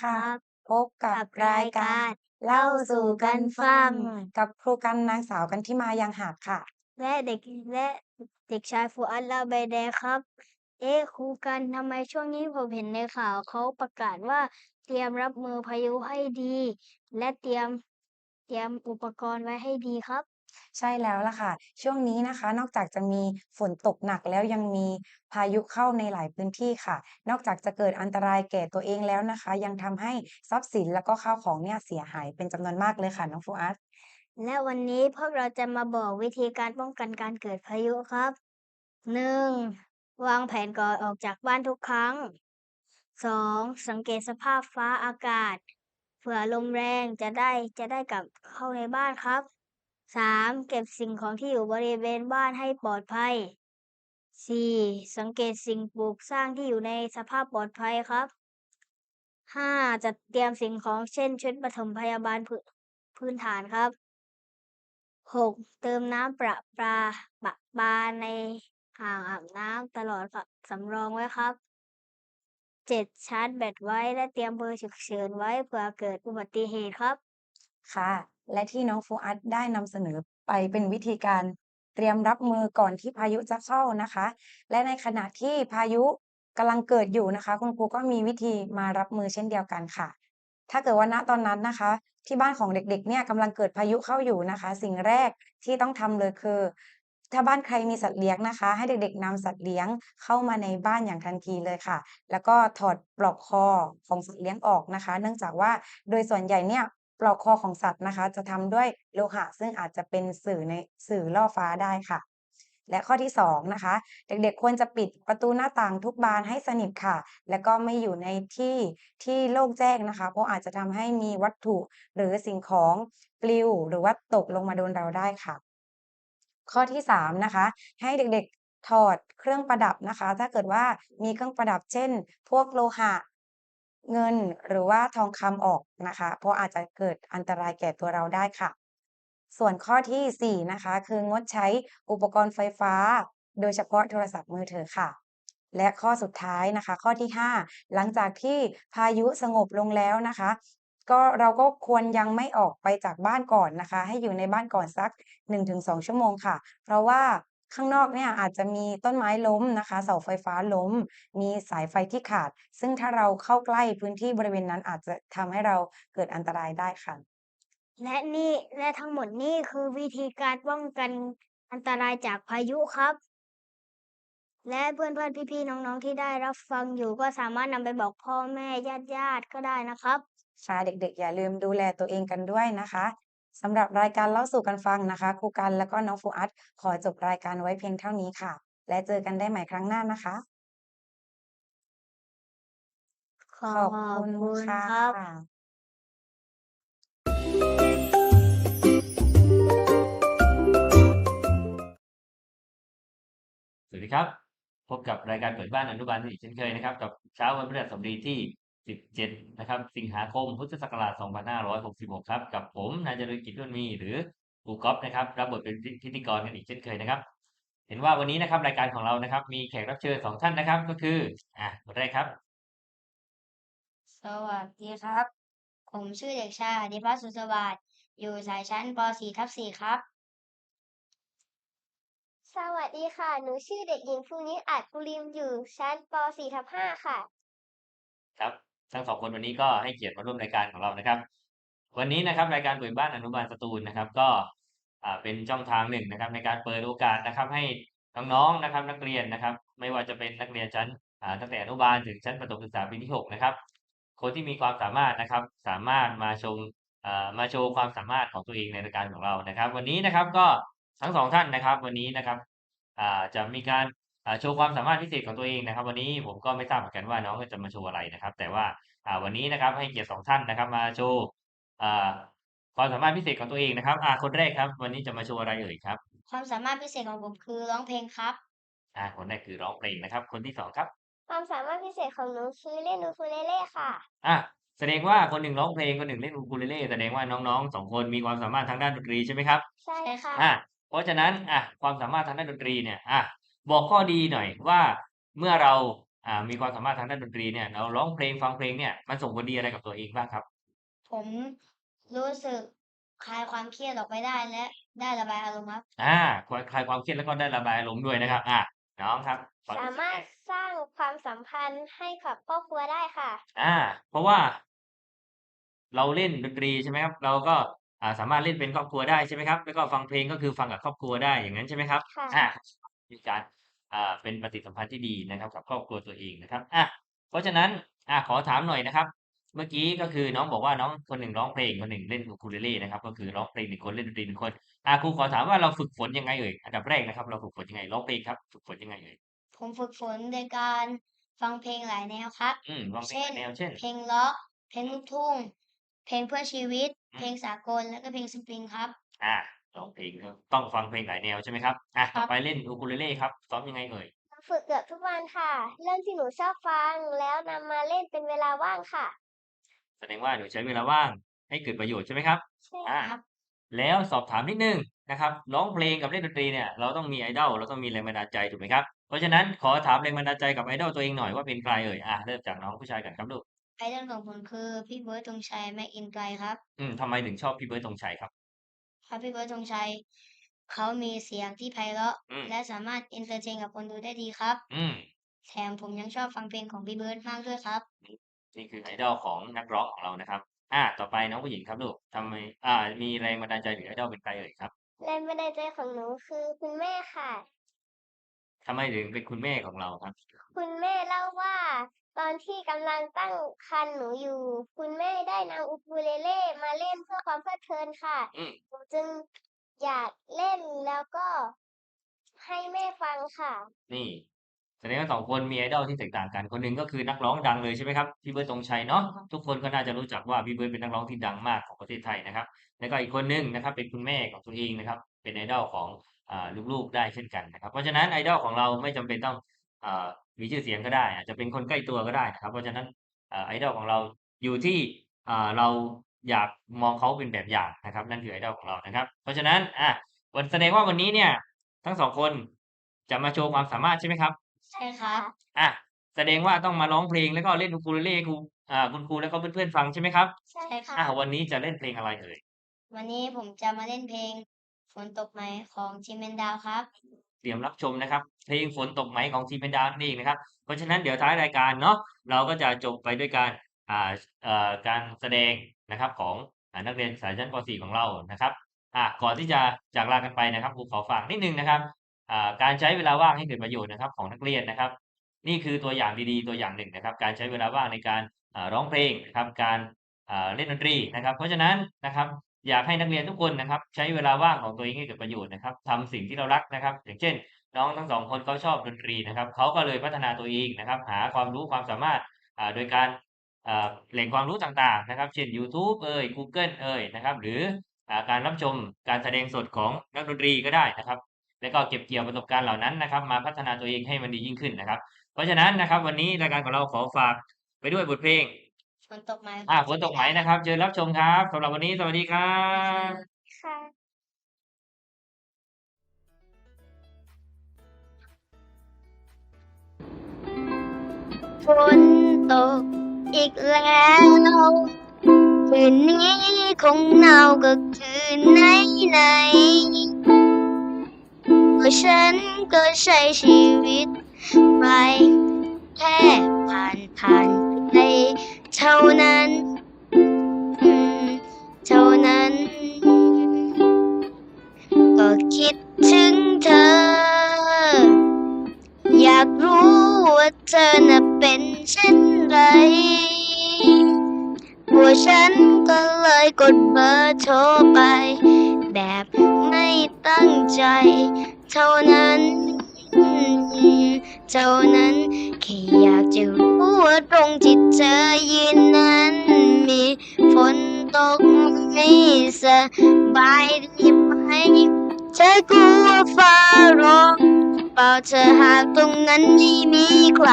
สวัสสวัสดีดีคค่ะรับ พบกักับบรารายยกาการรเล่าเล่าสู่สู่กักันนฟัฟังงกับครูกันนางสาวกันทิมายังหาดค่ะ และเด็กและเด็กชายฟูอัดลาใบแดงครับ เอ๊ะครูกันทำไมช่วงนี้ผมเห็นในข่าวเขาประกาศว่าเตรียมรับมือพายุให้ดี และเตรียมเตรียมอุปกรณ์ไว้ให้ดีครับ ใช่แล้วล่ะค่ะ ช่วงนี้นะคะ นอกจากจะมีฝนตกหนักแล้วยังมีพายุเข้าในหลายพื้นที่ค่ะ นอกจากจะเกิดอันตรายแก่ตัวเองแล้วนะคะ ยังทำให้ทรัพย์สินแล้วก็ข้าวของเนี่ยเสียหายเป็นจำนวนมากเลยค่ะน้องฟูอัดและวันนี้พวกเราจะมาบอกวิธีการป้องกันการเกิดพายุครับ 1. วางแผนก่อนออกจากบ้านทุกครั้ง 2. สังเกตสภาพฟ้าอากาศ เผื่อลมแรงจะได้จะได้กลับเข้าในบ้านครับ 3. เก็บสิ่งของที่อยู่บริเวณบ้านให้ปลอดภัย 4. สังเกตสิ่งปลูกสร้างที่อยู่ในสภาพปลอดภัยครับ 5. จัดเตรียมสิ่งของเช่นชุดปฐมพยาบาลพื้นพื้นฐานครับ 6. เติมน้ำประปาปะปาในอ่างอาบน้ำตลอดครับสำรองไว้ครับ 7. ชาร์จแบตไว้และเตรียมเบอร์ฉุกเฉินไว้เผื่อเกิดอุบัติเหตุครับ ค่ะ และที่น้องฟูอัดได้นำเสนอไปเป็นวิธีการเตรียมรับมือก่อนที่พายุจะเข้านะคะ และในขณะที่พายุกำลังเกิดอยู่นะคะ คุณครูก็มีวิธีมารับมือเช่นเดียวกันค่ะ ถ้าเกิดว่าณตอนนั้นนะคะ ที่บ้านของเด็กๆเนี่ยกำลังเกิดพายุเข้าอยู่นะคะ สิ่งแรกที่ต้องทำเลยคือ ถ้าบ้านใครมีสัตว์เลี้ยงนะคะ ให้เด็กๆนำสัตว์เลี้ยงเข้ามาในบ้านอย่างทันทีเลยค่ะ แล้วก็ถอดปลอกคอของสัตว์เลี้ยงออกนะคะ เนื่องจากว่าโดยส่วนใหญ่เนี่ย ปลอกคอของสัตว์นะคะ จะทำด้วยโลหะซึ่งอาจจะเป็นสื่อในสื่อล่อฟ้าได้ค่ะ และข้อที่2นะคะ เด็กๆควรจะปิดประตูหน้าต่างทุกบานให้สนิทค่ะ แล้วก็ไม่อยู่ในที่ที่โล่งแจ้งนะคะ เพราะอาจจะทำให้มีวัตถุหรือสิ่งของปลิว หรือว่าตกลงมาโดนเราได้ค่ะ ข้อที่3นะคะ ให้เด็กๆถอดเครื่องประดับนะคะ ถ้าเกิดว่ามีเครื่องประดับเช่น พวกโลหะ เงินหรือว่าทองคำออกนะคะ เพราะอาจจะเกิดอันตรายแก่ตัวเราได้ค่ะ ส่วนข้อที่ 4 นะคะ คืองดใช้อุปกรณ์ไฟฟ้า โดยเฉพาะโทรศัพท์มือถือค่ะ และข้อสุดท้ายนะคะ ข้อที่ 5 หลังจากที่พายุสงบลงแล้วนะคะ ก็เราก็ควรยังไม่ออกไปจากบ้านก่อนนะคะ ให้อยู่ในบ้านก่อนสัก 1-2 ชั่วโมงค่ะ เพราะว่า ข้างนอกเนี่ยอาจจะมีต้นไม้ล้มนะคะ เสาไฟฟ้าล้ม มีสายไฟที่ขาด ซึ่งถ้าเราเข้าใกล้พื้นที่บริเวณนั้นอาจจะทำให้เราเกิดอันตรายได้ค่ะ และนี่และทั้งหมดนี่คือวิธีการป้องกันอันตรายจากพายุครับ และเพื่อนๆพี่ๆน้องๆที่ได้รับฟังอยู่ก็สามารถนำไปบอกพ่อแม่ญาติๆก็ได้นะครับ ค่ะเด็กๆ อย่าลืมดูแลตัวเองกันด้วยนะคะ สำหรับรายการเล่าสู่กันฟังนะคะครูกันแล้วก็น้องฟูอัดขอจบรายการไว้เพียงเท่านี้ค่ะ และเจอกันได้ใหม่ครั้งหน้านะคะ ขอขอบบคุณคุณค่ครับะสวัสดีครับ พบกับรายการเปิดบ้านอนุบาลอีกเช่นเคยนะครับ กับเช้าวันพฤหัสบดีที่ 17 นะครับ สิงหาคม พุทธศักราช 2566 ครับ กับผมนายเจริญกิจนุ่นมีหรือครูก๊อฟนะครับ รับบทเป็นพิธีกรกันอีกเช่นเคยนะครับ เห็นว่าวันนี้นะครับรายการของเรานะครับ มีแขกรับเชิญ2ท่านนะครับ ก็คือ อ่าคนแรกครับ สวัสดีครับ ผมชื่อเด็กชายอธิพัฒน์สุขสวัสดิ์อยู่สายชั้นป .4 ทับ4ครับ สวัสดีค่ะ หนูชื่อเด็กหญิงภูนิอาจภูริมอยู่ชั้นป .4 ทับ5ค่ะ ครับ ทั้งสองคนวันนี้ก็ให้เกียรติมาร่วมรายการของเรานะครับ วันนี้นะครับรายการเปิดบ้านอนุบาลสตูลนะครับ ก็เป็นช่องทางหนึ่งนะครับ ในการเปิดโอกาสนะครับ ให้น้องๆนะครับ นักเรียนนะครับ ไม่ว่าจะเป็นนักเรียนชั้นตั้งแต่อนุบาลถึงชั้นประถมศึกษาปีที่หกนะครับ คนที่มีความสามารถนะครับ สามารถมาชมมาโชว์ความสามารถของตัวเองในรายการของเรานะครับ วันนี้นะครับก็ทั้งสองท่านนะครับ วันนี้นะครับจะมีการ โชว์ความสามารถพิเศษของตัวเองนะครับ วันนี้ผมก็ไม่ทราบเหมือนกันว่าน้องจะมาโชว์อะไรนะครับ แต่ว่าอ่าวันนี้นะครับให้เกียรติสองท่านนะครับ มาโชว์อ่าความสามารถพิเศษของตัวเองนะครับอ่าคนแรกครับ วันนี้จะมาโชว์อะไรเอ่ยครับ ความสามารถพิเศษของผมคือร้องเพลงครับอ่าคนแรกคือร้องเพลงนะครับ คนที่สองครับ ความสามารถพิเศษของหนูคือเล่นอูคูเลเล่ค่ะอะแสดงว่าคนหนึ่งร้องเพลงคนหนึ่งเล่นอูคูเลเล่แสดงว่าน้องๆสองคนมีความสามารถทางด้านดนตรีใช่ไหมครับ ใช่ค่ะอะเพราะฉะนั้นอะความสามารถทางด้านดนตรีเนี่ยอะ บอกข้อดีหน่อยว่าเมื่อเราอ่ามีความสามารถทางด้านดนตรีเนี่ย เราร้องเพลงฟังเพลงเนี่ยมันส่งผลดีอะไรกับตัวเองบ้างครับ ผมรู้สึกคลายความเครียดออกไปได้และได้ระบายอารมณ์ครับ อ่าคลายคลายความเครียดแล้วก็ได้ระบายอารมณ์ด้วยนะครับ อ่าน้องครับควสารู้สึกมารถไงสร้างความสัมพันธ์ให้กับครอบครัวได้ค่ะ อ่า เพราะว่า เราเล่นดนตรีใช่ไหมครับ เราก็อ่าสามารถเล่นเป็นครอบครัวได้ใช่ไหมครับ แล้วก็ฟังเพลงก็คือฟังกับครอบครัวได้อย่างนั้นใช่ไหมครับ ค่ะ อ่า มีการอ่าเป็นปฏิสัมพันธ์ที่ดีนะครับกับครอบครัวตัวเองนะครับอะเพราะฉะนั้นอ่าขอถามหน่อยนะครับ เมื่อกี้ก็คือน้องบอกว่าน้องคนหนึ่งร้องเพลงคนหนึ่งเล่นอูคูเลเล่นะครับก็คือร้องเพลงหนึ่งคนเล่นดนตรีหนึ่งคนอ่าครูขอถามว่าเราฝึกฝนยังไงเอ่ยอันดับแรกนะครับ เราฝึกฝนยังไงร้องเพลงครับฝึกฝนยังไงเอ่ยผมฝึกฝนโดยการฟังเพลงหลายแนวครับอืมร้องเพลงหลายแนวเช่น เพลงร็อกเพลงลูกทุ่งเพลงเพื่อชีวิตอืมเพลงสากลแล้วก็เพลงสตริงครับ อ่า ร้องเพลงก็ต้องฟังเพลงหลายแนวใช่ไหมครับอะครัต่อบไปเล่นอูคูเลเล่ครับซ้อมยังไงเอ่ยฝึกเกือบทุกวันค่ะ เรื่องที่หนูชอบฟังแล้วนำมาเล่นเป็นเวลาว่างค่ะ แสดงว่าหนูใช้เวลาว่างให้เกิดประโยชน์ใช่ไหมครับ ใช่อ่า ครับ แล้วสอบถามนิดนึงนะครับร้องเพลงกับเล่นดนตรีเนี่ยเราต้องมีไอดอลเราต้องมีแรงบันดาลใจถูกไหมครับเพราะฉะนั้นขอถามแรงบันดาลใจกับไอดอลตัวเองหน่อยว่าเป็นใครเอ่ยอะเริ่มจากน้องผู้ชายก่อนครับลูกไอดอลของผมคือพี่เบิร์ดธงชัยแม็กอินไกรครับ อืมทำไมถึงชอบพี่เบิร์ดธงชัยครับ ครับพี่เบิร์ดธงชัยเขามีเสียงที่ไพเราะ อืม และสามารถเอนเตอร์เทนกับคนดูได้ดีครับ อืม แถมผมยังชอบฟังเพลงของพี่เบิร์ดมากด้วยครับ นี่คือไอดอลของนักร้องของเรานะครับ อะต่อไปน้องผู้หญิงครับลูกทำไม อ่า มีแรงบันดาลใจหรือไอดอลเป็นใครเอ่ยครับแรงบันดาลใจของหนูคือคุณแม่ค่ะ ทำไมถึงเป็นคุณแม่ของเราครับ คุณแม่เล่าว่า ตอนที่กำลังตั้งครรภ์หนูอยู่ คุณแม่ได้นำอูคูเลเล่มาเล่นเพื่อความเพลิดเพลินค่ะอืม หนูจึงอยากเล่นแล้วก็ให้แม่ฟังค่ะ นี่แสดงว่าสองคนมีไอดอลที่แตกต่างกัน คนหนึ่งก็คือนักร้องดังเลยใช่ไหมครับพี่เบิร์ดธงชัยเนาะทุกคนก็น่าจะรู้จักว่าพี่เบิร์ดเป็นนักร้องที่ดังมากของประเทศไทยนะครับ แล้วก็อีกคนหนึงนะครับ เป็นคุณแม่ของตัวเองนะครับ เป็นไอดอลของอ่าลูกๆได้เช่นกันนะครับ เพราะฉะนั้นไอดอลของเราไม่จำเป็นต้อง อ่ามีชื่อเสียงก็ได้ อาจจะเป็นคนใกล้ตัวก็ได้นะครับ เพราะฉะนั้นอ่าไอดอลของเราอยู่ที่อ่าเราอยากมองเขาเป็นแบบอย่างนะครับ นั่นคือไอดอลของเรานะครับ เพราะฉะนั้นอะวันแสดงว่าวันนี้เนี่ย ทั้งสองคนจะมาโชว์ความสามารถใช่ไหมครับ ใช่ครับอะแสดงว่าต้องมาร้องเพลงแล้วก็เล่นอูคูเลเล่ให้ครูอ่าคุณครูแล้วก็เพื่อนๆฟังใช่ไหมครับใช่ใช่ค่ะอะวันนี้จะเล่นเพลงอะไรเอ่ยวันนี้ผมจะมาเล่นเพลงฝนตกไหมของทีมเมนดาวครับ เตรียมรับชมนะครับ เพลงฝนตกไหมของทีมเป็นดาวนั่นเองนะครับ เพราะฉะนั้นเดี๋ยวท้ายรายการเนาะเราก็จะจบไปด้วยการอ่าเอ่อการแสดงนะครับของอนักเรียนสายชั้นป .4 ของเรานะครับอะก่อนที่จะจากลากันไปนะครับครูขอฝากนิดนึงนะครับอ่าการใช้เวลาว่างให้เกิดประโยชน์นะครับของนักเรียนนะครับ นี่คือตัวอย่างดีๆตัวอย่างหนึ่งนะครับ การใช้เวลาว่างในการร้องเพลงนะครับการเล่นดนตรีนะครับ เพราะฉะนั้นนะครับ อยากให้นักเรียนทุกคนนะครับ ใช้เวลาว่างของตัวเองให้เกิดประโยชน์นะครับทำสิ่งที่เรารักนะครับ อย่างเช่น น้องทั้งสองคนเขาชอบดนตรีนะครับเขาก็เลยพัฒนาตัวเองนะครับ หาความรู้ความสามารถโดยการแหล่งความรู้ต่างๆนะครับ เช่น YouTube เอ่ย Google เอ่ยนะครับ หรืออการรับชมการแสดงสดของนักดนตรีก็ได้นะครับ แล้วก็เก็บเกี่ยวประสบการณ์เหล่านั้นนะครับ มาพัฒนาตัวเองให้มันดียิ่งขึ้นนะครับ เพราะฉะนั้นนะครับ วันนี้รายการของเราขอฝากไปด้วยบทเพลง ฝนตกไหมอ่าฝนตกไหมนะครับเชิญรับชมครับสำหรับวันนี้สวัสดีครับค่ะฝนตกอีกแล้วคืนนี้คงหนาวก็คืนไหนไหนๆเพราะฉันก็ใช้ชีวิตไปแค่ผ่านผ่านไป เท่านั้นเท่านั้น ก็คิดถึงเธอ อยากรู้ว่าเธอน่ะเป็นเช่นไรตัวฉันก็เลยกดเบอร์โทรไป แบบไม่ตั้งใจ เท่านั้น เท่านั้นแค่อยากจะ ว่าตรงที่เธอยืนนั้น มีฝนตกไหมสบายดีไหมเธอกลัวฟ้าร้องเปล่าเธอหากตรงนั้นไม่มีใคร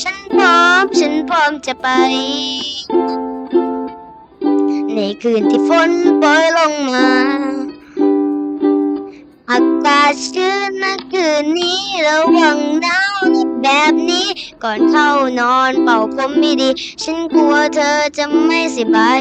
ฉันพร้อมฉันพร้อมจะไป ในคืนที่ฝนโปรยลงมาอากาศชื้นนะคืนนี้ระวังหนาว แบบนี้ ก่อนเข้านอนเป่าผมไม่ดี ฉันกลัวเธอจะไม่สบาย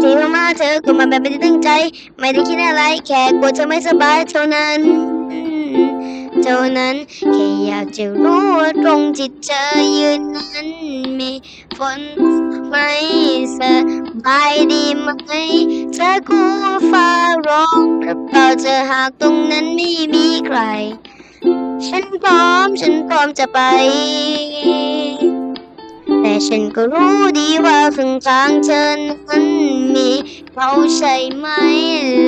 ที่มาเธอก็มาแบบไม่ได้ตั้งใจ ไม่ได้คิดอะไรแค่กลัวเธอไม่สบายเท่านั้นเท่านั้นแค่อยากจะรู้ว่าตรงที่เธอยืนนั้นมีฝนไหมสบายดีไหมเธอกลัวฟ้าร้องหรือเปล่าเธอหากตรงนั้นไม่มีใคร ฉันพร้อมฉันพร้อมจะไป แต่ฉันก็รู้ดีว่าข้างทางเธอนั้นมีเขาใช่ไหม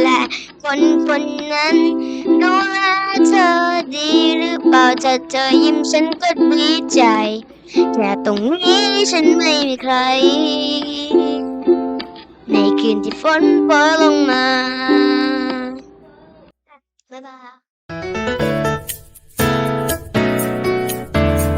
และคนคนนั้นดูแลเธอดีหรือเปล่าถ้าเธอยิ้มฉันก็ดีใจแค่ตรงนี้ฉันไม่มีใคร ในคืนที่ฝนโปรยลงมาบ๊ายบาย